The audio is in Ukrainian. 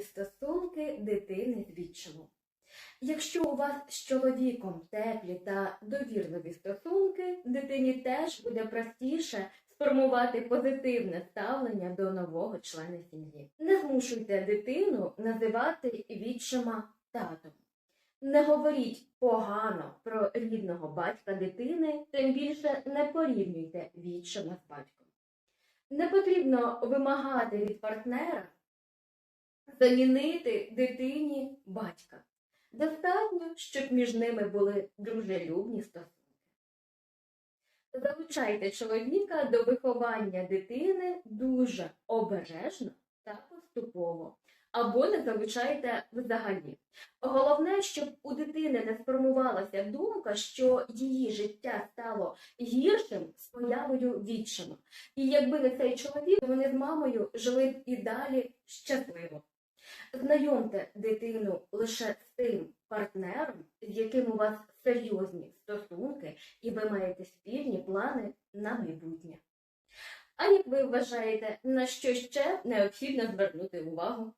стосунки дитини з відчимом. Якщо у вас з чоловіком теплі та довірливі стосунки, дитині теж буде простіше сформувати позитивне ставлення до нового члена сім'ї. Не змушуйте дитину називати відчима татом. Не говоріть погано про рідного батька дитини, тим більше не порівнюйте відчима з батьком. Не потрібно вимагати від партнера замінити дитині батька. Достатньо, щоб між ними були дружелюбні стосунки. Залучайте чоловіка до виховання дитини дуже обережно та поступово, або не залучайте взагалі. Головне, щоб у дитини не сформувалася думка, що її життя стало гіршим з появою відчима. І якби не цей чоловік, вони з мамою жили б і далі щасливо. Знайомте дитину лише з тим партнером, з яким у вас серйозні стосунки, і ви маєте спільні плани на майбутнє. А як ви вважаєте, на що ще необхідно звернути увагу?